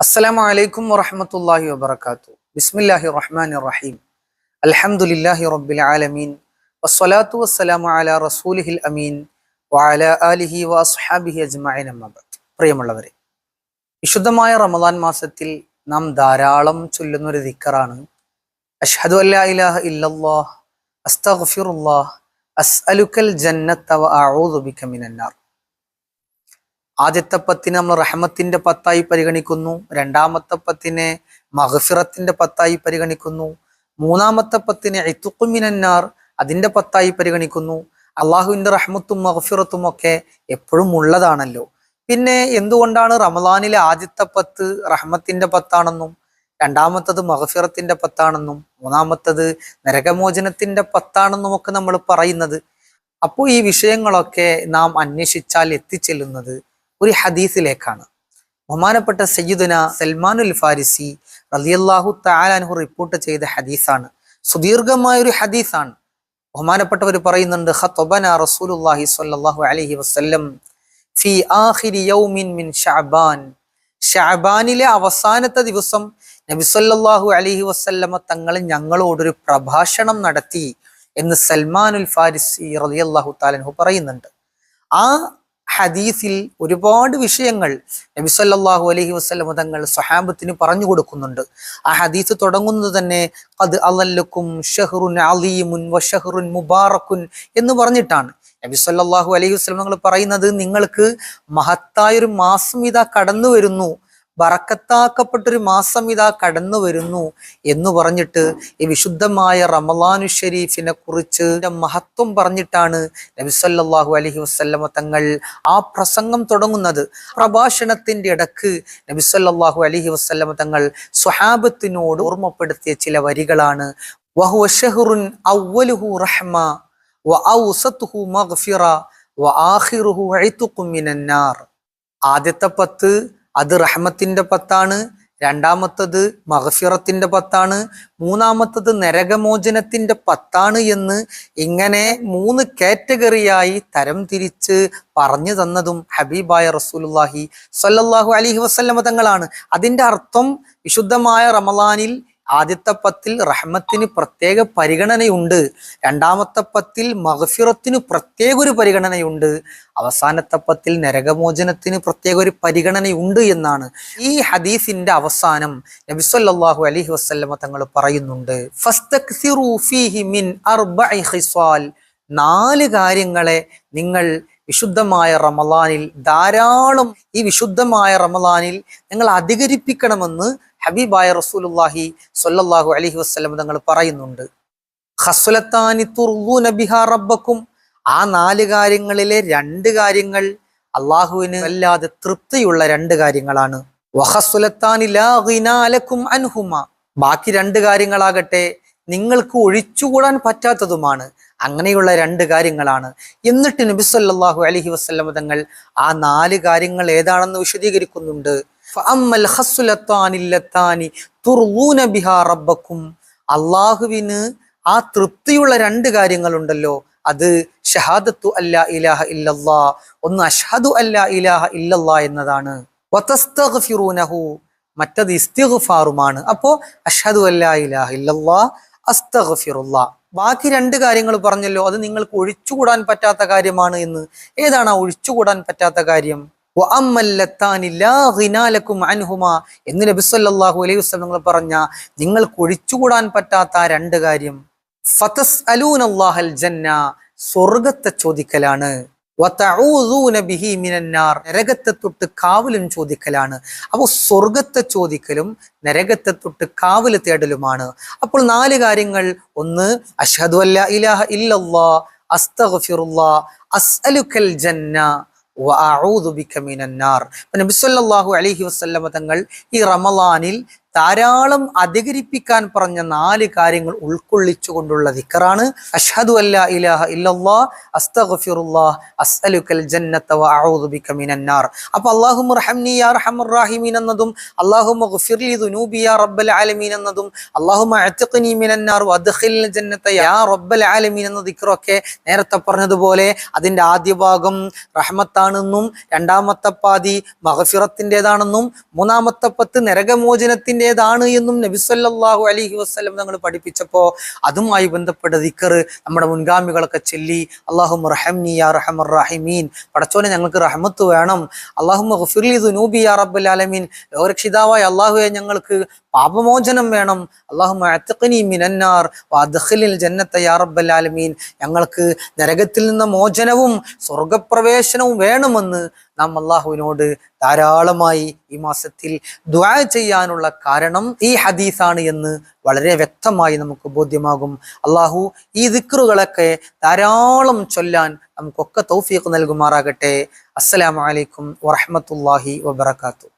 അസ്സലാമു അലൈക്കും വറഹ്മത്തുള്ളാഹി വബർക്കാത്തു ബിസ്മില്ലാഹി റഹ്മാനി റഹീം. അൽഹംദുലില്ലാഹി റബ്ബിൽ ആലമീൻ. വസ്സലാത്തു വസ്സലാമു അലാ റസൂലിഹിൽ അമീൻ. വഅലാ ആലിഹി വഅസ്ഹാബിഹി അജ്മഈൻ അമ്മാ ബഅദ്. പ്രിയമുള്ളവരെ വിശുദ്ധമായ റമദാൻ മാസത്തിൽ നാം ധാരാളം ചൊല്ലുന്ന ഒരു ദിക്കറാണ്. അഷ്ഹദു അല്ലാ ഇലാഹ ഇല്ലല്ലാഹ് അസ്തഗ്ഫിറുല്ലാഹ് അസ്അലുക്കൽ ജന്നത്ത വ അഊദു ബിക മിനന്നാർ ആദ്യത്തെ പത്തിനെ നമ്മൾ റഹ്മത്തിന്റെ പത്തായി പരിഗണിക്കുന്നു. രണ്ടാമത്തെ പത്തിനെ മഹഫിറത്തിന്റെ പത്തായി പരിഗണിക്കുന്നു. മൂന്നാമത്തെ പത്തിനെ ഐത്തുക്കുമിനാർ അതിന്റെ പത്തായി പരിഗണിക്കുന്നു. അള്ളാഹുവിന്റെ റഹ്മത്തും മഹഫിറത്തും ഒക്കെ എപ്പോഴും ഉള്ളതാണല്ലോ. പിന്നെ എന്തുകൊണ്ടാണ് റമദാനിലെ ആദ്യത്തെ പത്ത് റഹ്മത്തിന്റെ പത്താണെന്നും രണ്ടാമത്തത് മഹഫിറത്തിന്റെ പത്താണെന്നും മൂന്നാമത്തത് നരകമോചനത്തിന്റെ പത്താണെന്നും ഒക്കെ നമ്മൾ പറയുന്നത്? അപ്പോൾ ഈ വിഷയങ്ങളൊക്കെ നാം അന്വേഷിച്ചാൽ എത്തിച്ചെല്ലുന്നത് ഒരു ഹദീസിലേക്കാണ്. ബഹുമാനപ്പെട്ട സയ്യിദുന സൽമാനുൽ ഫാരിസി റലിയല്ലാഹു താലാൻഹു റിപ്പോർട്ട് ചെയ്ത ഹദീസാണ്. സുദീർഘമായ ഒരു ഹദീസാണ്. ബഹുമാനപ്പെട്ടവർ പറയുന്നുണ്ട് ഷാബാനിലെ സ്വല്ലല്ലാഹു അലൈഹി വസല്ലം ആഖിരി യൗമിൻ മിൻ ഷഅബാനിലെ അവസാനത്തെ ദിവസം നബി അലഹി വസല്ലമ തങ്ങൾ ഞങ്ങളോടൊരു പ്രഭാഷണം നടത്തി എന്ന് സൽമാനുൽ ഫാരിസി റളിയല്ലാഹു താലൻഹു പറയുന്നുണ്ട്. ആ ഹദീസിൽ ഒരുപാട് വിഷയങ്ങൾ നബി അലഹി വസല്ലമ തങ്ങൾ സ്വഹാബത്തിന് പറഞ്ഞു കൊടുക്കുന്നുണ്ട്. ആ ഹദീസ് തുടങ്ങുന്നത് തന്നെ അത് അലല്ലുക്കും ഷഹ്റുൻ അലീമുൻ വഷഹ്റുൻ മുബാറക്കുൻ എന്ന് പറഞ്ഞിട്ടാണ്. നബി സല്ലല്ലാഹു അലൈഹി വസല്ലം നിങ്ങൾ പറയുന്നത് നിങ്ങൾക്ക് മഹത്തായൊരു മാസം ഇതാ കടന്നു വരുന്നു ബറക്കത്താക്കപ്പെട്ടൊരു മാസം ഇതാ കടന്നു വരുന്നു എന്ന് പറഞ്ഞിട്ട് ഈ വിശുദ്ധമായ റമലാനു ഷരീഫിനെ കുറിച്ച് മഹത്വം പറഞ്ഞിട്ടാണ് നബി അലഹി വസല്ലമ തങ്ങൾ ആ പ്രസംഗം തുടങ്ങുന്നത്. പ്രഭാഷണത്തിന്റെ ഇടയ്ക്ക് നബി അലഹി വസല്ലമ തങ്ങൾ സ്വഹാബത്തിനോട് ഓർമ്മപ്പെടുത്തിയ ചില വരികളാണ്. വഹുവ റഹ്മ മഗ്ഫിറ ആദ്യത്തെ പത്ത് അത് റഹ്മത്തിന്റെ പത്താണ്. രണ്ടാമത്തത് മഹഫിറത്തിന്റെ പത്താണ്. മൂന്നാമത്തത് നരകമോചനത്തിന്റെ പത്താണ് എന്ന് ഇങ്ങനെ മൂന്ന് കാറ്റഗറിയായി തരം തിരിച്ച് പറഞ്ഞു തന്നതും ഹബീബായ റസൂലുല്ലാഹി സ്വല്ലല്ലാഹു അലൈഹി വസല്ലമ തങ്ങളാണ്. അതിന്റെ അർത്ഥം വിശുദ്ധമായ റമലാനിൽ ആദ്യത്തെ പത്തിൽ റഹ്മത്തിന് പ്രത്യേക പരിഗണനയുണ്ട്. രണ്ടാമത്തെ പത്തിൽ മഹഫിറത്തിന് പ്രത്യേക ഒരു പരിഗണനയുണ്ട്. അവസാനത്തെ പത്തിൽ നരകമോചനത്തിന് പ്രത്യേക ഒരു പരിഗണനയുണ്ട് എന്നാണ് ഈ ഹദീസിന്റെ അവസാനം നബി സല്ലല്ലാഹു അലൈഹി വസല്ലമ തങ്ങൾ പറയുന്നുണ്ട്. മിൻ നാല് കാര്യങ്ങളെ നിങ്ങൾ വിശുദ്ധമായ റമലാനിൽ ധാരാളം ഈ വിശുദ്ധമായ റമലാനിൽ നിങ്ങൾ അധികരിപ്പിക്കണമെന്ന് ഹബീബായ റസൂലുല്ലാഹി സൊല്ലാഹു അലഹി വസ്ലം തങ്ങൾ പറയുന്നുണ്ട്. ഹസുലത്താനി തുർവു നബിഹാ റബ്ബക്കും ആ നാല് കാര്യങ്ങളിലെ രണ്ട് കാര്യങ്ങൾ അള്ളാഹുവിന് അല്ലാതെ തൃപ്തിയുള്ള രണ്ട് കാര്യങ്ങളാണ്. ബാക്കി രണ്ട് കാര്യങ്ങളാകട്ടെ നിങ്ങൾക്ക് ഒഴിച്ചുകൂടാൻ പറ്റാത്തതുമാണ്. അങ്ങനെയുള്ള രണ്ട് കാര്യങ്ങളാണ്. എന്നിട്ട് നബി സല്ലല്ലാഹു അലൈഹി വസല്ലം തങ്ങൾ ആ നാല് കാര്യങ്ങൾ ഏതാണെന്ന് വിശദീകരിക്കുന്നുണ്ട്. അള്ളാഹുവിന് ആ തൃപ്തിയുള്ള രണ്ട് കാര്യങ്ങളുണ്ടല്ലോ. അത് ഷഹാദത്തു അല്ല ഇലാഹ ഇല്ലല്ലാ ഒന്ന് അഷ്ഹദു അല്ല ഇലാഹ ഇല്ലല്ലാ എന്നതാണ്. മറ്റത് ഇസ്തിഗ്ഫാറുമാണ്. അപ്പോ അഷ്ഹദു അല്ല ഇലാഹ ഇല്ലല്ലാ അസ്തഗ്ഫിറുല്ലാ. ബാക്കി രണ്ട് കാര്യങ്ങൾ പറഞ്ഞല്ലോ അത് നിങ്ങൾക്ക് ഒഴിച്ചുകൂടാൻ പറ്റാത്ത കാര്യമാണ് എന്ന്. ഏതാണ് ആ ഒഴിച്ചുകൂടാൻ പറ്റാത്ത കാര്യം? എന്ന് നബി സല്ലല്ലാഹു അലൈഹി വസല്ലം നിങ്ങൾ പറഞ്ഞ നിങ്ങൾക്ക് ഒഴിച്ചുകൂടാൻ പറ്റാത്ത രണ്ട് കാര്യം. ഫതസ് അലൂനല്ലാഹൽ ജന്ന. സ്വർഗത്തെ ചോദിക്കലാണ്. നരകത്തെ തൊട്ട് കാവലും ചോദിക്കലാണ്. അപ്പോൾ സ്വർഗത്തെ ചോദിക്കലും നരകത്തെ തൊട്ട് കാവൽ തേടലുമാണ്. അപ്പോൾ നാല് കാര്യങ്ങൾ. ഒന്ന് അഷ്ഹദു അല്ല ഇലാഹ ഇല്ലല്ലാ അസ്തഗ്ഫിറുല്ലാ അസ്അലുക്കൽ ജന്ന നബി സല്ലല്ലാഹു അലൈഹി വസല്ലമ തങ്ങൾ ഈ റമലാനിൽ ധാരാളം അധികരിപ്പിക്കാൻ പറഞ്ഞ നാല് കാര്യങ്ങൾ ഉൾക്കൊള്ളിച്ചുകൊണ്ടുള്ള ദിക്കറാണ്. അഷ്ഹദു അല്ലാ ഇലാഹ ഇല്ലല്ലാ അസ്തഗ്ഫിറുല്ലാഹ് അസ്അലുക്കൽ ജന്നത വ അഊദു ബിക എന്നതും അല്ലാഹുമ്മ ഗഫിർലി ദുനൂബി റബ്ബൽ ആലമീൻ എന്നതും അല്ലാഹുമ്മ റബ്ബൽ ആലമീൻ എന്ന ദിക്കറൊക്കെ നേരത്തെ പറഞ്ഞതുപോലെ അതിന്റെ ആദ്യ ഭാഗം റഹ്മത്താണെന്നും രണ്ടാമത്തെ പാതി മഹഫിറത്തിന്റെതാണെന്നും മൂന്നാമത്തെ പത്ത് നരകമോചനത്തിന്റെതാണ് എന്നും നബിസ്വല്ലാഹു അലഹി വസ്ലം ഞങ്ങൾ പഠിപ്പിച്ചപ്പോൾ അതുമായി ബന്ധപ്പെട്ട ദിക്കർ നമ്മുടെ മുൻഗാമികളൊക്കെ ചൊല്ലി അള്ളാഹു റഹംനി യാ റഹമർ റഹിമീൻ പടച്ചോനെ ഞങ്ങൾക്ക് റഹമത്ത് വേണം. അള്ളാഹു ഗഫിർലി ദുനൂബി യാ റബ്ബൽ ആലമീൻ ലോകരക്ഷിതാവായ അള്ളാഹുവെ ഞങ്ങൾക്ക് പാപമോചനം വേണം. അള്ളാഹു അത്തഖനി മിനന്നാർ വാദഖലിൽ യാ റബ്ബൽ ആലമീൻ ഞങ്ങൾക്ക് നരകത്തിൽ നിന്ന് മോചനവും സ്വർഗപ്രവേശനവും വേണമെന്ന് നാം അള്ളാഹുവിനോട് ധാരാളമായി ഈ മാസത്തിൽ ദ്വാ ചെയ്യാനുള്ള കാരണം ഈ ഹദീസാണ് എന്ന് വളരെ വ്യക്തമായി നമുക്ക് ബോധ്യമാകും. അള്ളാഹു ഈ ദിക്റുകളൊക്കെ ധാരാളം ചൊല്ലാൻ നമുക്കൊക്കെ തൗഫീഖ് നൽകുമാറാകട്ടെ. അസ്സലാമു അലൈക്കും വറഹ്മത്തുള്ളാഹി വബറകാതുഹു